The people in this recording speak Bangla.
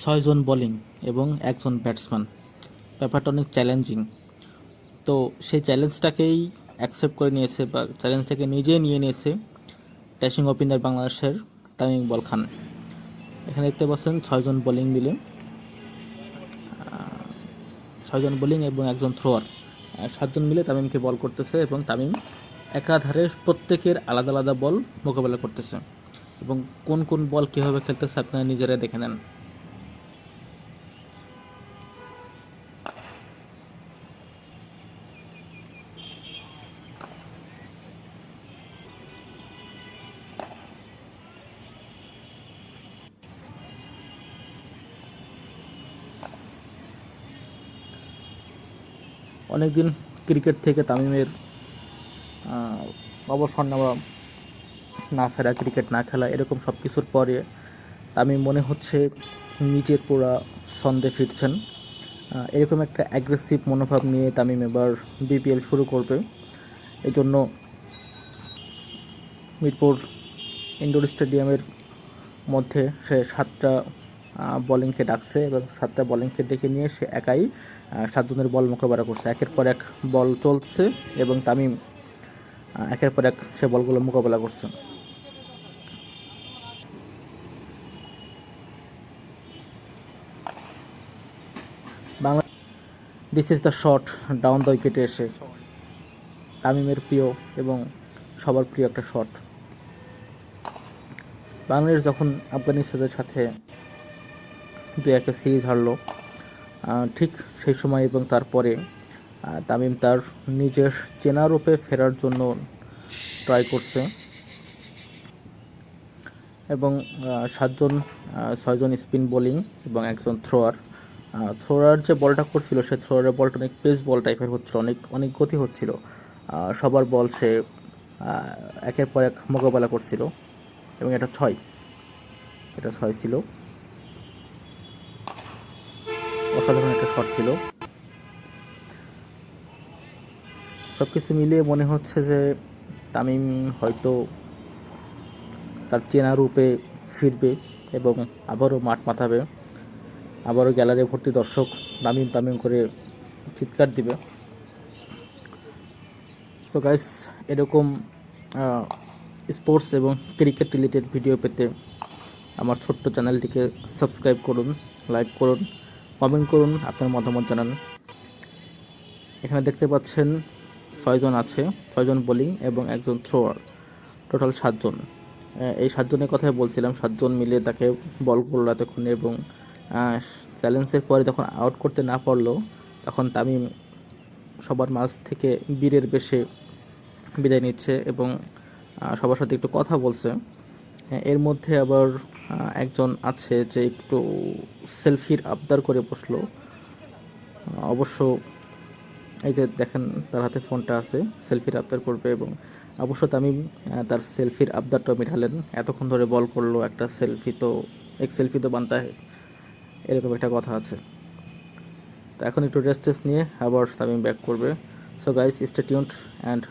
ছয়জন বোলিং এবং একজন ব্যাটসম্যান। ব্যাপারটা অনেক চ্যালেঞ্জিং তো সেই চ্যালেঞ্জটাকেই অ্যাকসেপ্ট করে নিয়েছে বা চ্যালেঞ্জটাকে নিজেই নিয়ে নিয়েছে ড্যাশিং ওপেনার বাংলাদেশের তামিম ইকবল খান। এখানে দেখতে পাচ্ছেন ছয়জন বোলিং মিলে ছয়জন বোলিং এবং একজন থ্রোয়ার সাতজন মিলে তামিমকে বল করতেছে এবং তামিম একাধারে প্রত্যেকের আলাদা আলাদা বল মোকাবেলা করতেছে। এবং কোন কোন বল কীভাবে খেলতেছে আপনারা নিজেরাই দেখে নেন। অনেকদিন ক্রিকেট থেকে তামিমের অবসর নেওয়া, না ফেরা ক্রিকেট না খেলা এরকম সব কিছুর পরে তামিম মনে হচ্ছে নিজের পুরা ছন্দে ফিরছেন। এরকম একটা অ্যাগ্রেসিভ মনোভাব নিয়ে তামিম এবার বিপিএল শুরু করবে। এই জন্য মিরপুর ইনডোর স্টেডিয়ামের মধ্যে সে সাতটা বলিংকে ডাকছে এবং সাতটা বলিংকে ডেকে নিয়ে সে একাই সাতজনের বল মোকাবেলা করছে। একের পর এক বল চলছে এবং তামিম একের পর এক সে বলগুলো মোকাবেলা করছে। This is the shot down the উইকেটে এসে তামিমের প্রিয় এবং সবার প্রিয় একটা শট বাংলাদেশ যখন আফগানিস্তানের সাথে দু একে সিরিজ হারলো। ঠিক সেই সময় এবং তারপরে তামিম তার নিজের চেনা রূপে ফেরার জন্য ট্রাই করছে। এবং সাতজন ছয়জন স্পিন বোলিং এবং একজন থ্রোয়ার থ্রোয়ার যে বলটা করছিল, সে থ্রোয়ারের বলটা অনেক পেস বল টাইপের হচ্ছিল, অনেক অনেক গতি হচ্ছিল। সবার বল সে একের পর এক মোকাবেলা করছিল। এবং এটা ছয় এটা ছয় ছিল। অসাধারণ একটা শট ছিল। সব কিছু মিলিয়ে মনে হচ্ছে যে তামিম হয়তো তার চেনা রূপে ফিরবে এবং আবারও মাঠ মাথাবে। আবারও গ্যালারি ভর্তি দর্শক তামিম তামিম করে চিৎকার দিবে। সো গাইস এরকম স্পোর্টস এবং ক্রিকেট রিলেটেড ভিডিও পেতে আমার ছোট্ট চ্যানেলটিকে সাবস্ক্রাইব করুন লাইক করুন। কমেন্ট করুন, আপনার মতামত জানান। এখানে দেখতে পাচ্ছেন ছয়জন আছে, ছয়জন বোলিং এবং একজন থ্রোয়ার, টোটাল সাতজন। এই সাতজনের কথাই বলছিলাম, সাতজন মিলে তাকে বল করল এতক্ষণে এবং চ্যালেঞ্জের পরে যখন আউট করতে না পারল, তখন তামিম সবার মাঝ থেকে বীরের বেশে বিদায় নিচ্ছে এবং সবার সাথে একটু কথা বলছে। এর মধ্যে আবার একজন আছে যে একটু সেলফির আবদার করে বসল। অবশ্য এই যে দেখেন তার হাতে ফোনটা আছে, সেলফির আবদার করবে এবং অবশ্য তামিম তার সেলফির আবদারটা মেটালেন। এতক্ষণ ধরে বল করল, একটা সেলফি তো, এক সেলফি তো বানতা এরকম একটা কথা আছে। তো এখন একটু রেস্ট টেস্ট নিয়ে আবার তামিম ব্যাক করবে। So guys stay tuned and